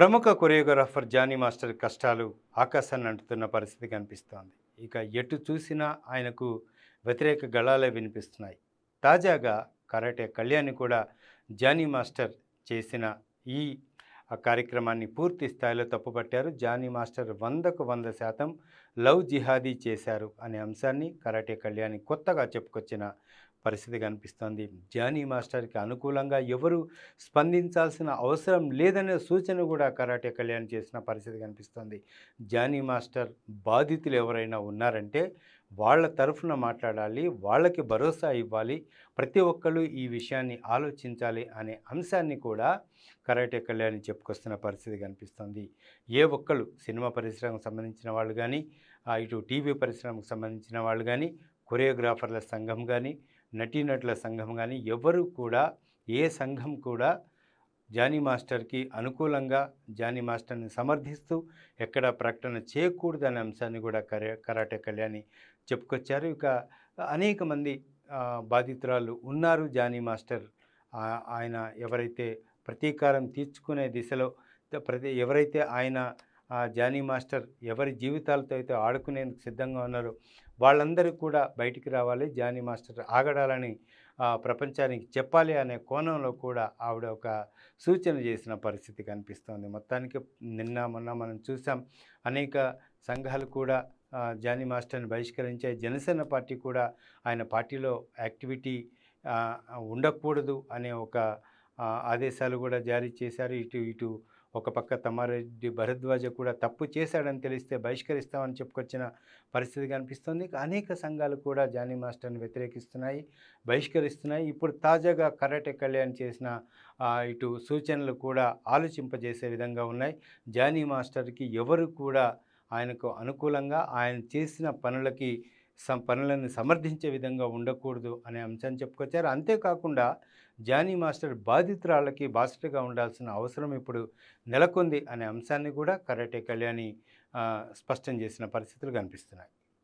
ప్రముఖ choreographer Johnny master కష్టాలు ఆకాశాన్ని అంటుతున్న పరిస్థితి కనిపిస్తోంది. ఇక ఎటు చూసినా ఆయనకు వ్యతిరేక గళాలే వినిపిస్తున్నాయి. తాజాగా కరాటే కళ్యాణి కూడా జానీ మాస్టర్ చేసిన ఈ ఆ కార్యక్రమాన్ని పూర్తి స్థాయిలో తప్పుపట్టారు. జానీ మాస్టర్ వందకు వంద శాతం లవ్ జిహాదీ చేశారు అనే అంశాన్ని కరాటే కళ్యాణి కొత్తగా చెప్పుకొచ్చిన పరిస్థితి కనిపిస్తోంది. జానీ మాస్టర్కి అనుకూలంగా ఎవరు స్పందించాల్సిన అవసరం లేదనే సూచన కూడా కరాటే కళ్యాణ్ చేసిన పరిస్థితి కనిపిస్తోంది. జానీ మాస్టర్ బాధితులు ఎవరైనా ఉన్నారంటే వాళ్ళ తరఫున మాట్లాడాలి వాళ్ళకి భరోసా ఇవ్వాలి ప్రతి ఒక్కళ్ళు ఈ విషయాన్ని ఆలోచించాలి అనే అంశాన్ని కూడా కరాటే కళ్యాణ్ చెప్పుకొస్తున్న పరిస్థితి కనిపిస్తుంది. ఏ ఒక్కళ్ళు సినిమా పరిశ్రమకు సంబంధించిన వాళ్ళు కానీ ఇటు టీవీ పరిశ్రమకు సంబంధించిన వాళ్ళు కానీ కొరియోగ్రాఫర్ల సంఘం కానీ నటీనటుల సంఘం కానీ ఎవరు కూడా ఏ సంఘం కూడా జానీ మాస్టర్కి అనుకూలంగా జానీ మాస్టర్ని సమర్థిస్తూ ఎక్కడ ప్రకటన చేయకూడదనే అంశాన్ని కూడా కరాటే కళ్యాణి చెప్పుకొచ్చారు. ఇక అనేక మంది బాధితురాలు ఉన్నారు జానీ మాస్టర్. ఆయన ఎవరైతే ప్రతీకారం తీర్చుకునే దిశలో ప్రతి ఎవరైతే ఆయన ఆ, జానీ మాస్టర్ ఎవరి జీవితాలతో అయితే ఆడుకునేందుకు సిద్ధంగా ఉన్నారో వాళ్ళందరూ కూడా బయటికి రావాలి జానీ మాస్టర్ ఆగడాలని ప్రపంచానికి చెప్పాలి అనే కోణంలో కూడా ఆవిడ ఒక సూచన చేసిన పరిస్థితి కనిపిస్తోంది. మొత్తానికి నిన్న మొన్న మనం చూసాం అనేక సంఘాలు కూడా జానీ మాస్టర్ని బహిష్కరించాయి జనసేన పార్టీ కూడా ఆయన పార్టీలో యాక్టివిటీ ఉండకూడదు అనే ఒక ఆదేశాలు కూడా జారీ చేశారు. ఇటు ఇటు ఒక పక్క తమ్మారెడ్డి భరద్వాజ కూడా తప్పు చేశాడని తెలిస్తే బహిష్కరిస్తామని చెప్పుకొచ్చిన పరిస్థితి కనిపిస్తుంది అనేక సంఘాలు కూడా జానీ మాస్టర్ని వ్యతిరేకిస్తున్నాయి బహిష్కరిస్తున్నాయి. ఇప్పుడు తాజాగా కరాటే కళ్యాణ్ చేసిన ఇటు సూచనలు కూడా ఆలోచింపజేసే విధంగా ఉన్నాయి. జానీ మాస్టర్కి ఎవరు కూడా ఆయనకు అనుకూలంగా ఆయన చేసిన పనులకి సం పనులను సమర్థించే విధంగా ఉండకూడదు అనే అంశాన్ని చెప్పుకొచ్చారు. అంతేకాకుండా జానీ మాస్టర్ బాధితురాళ్ళకి బాసటగా ఉండాల్సిన అవసరం ఇప్పుడు నెలకొంది అనే అంశాన్ని కూడా కరాటే కళ్యాణి స్పష్టం చేసిన పరిస్థితులు కనిపిస్తున్నాయి.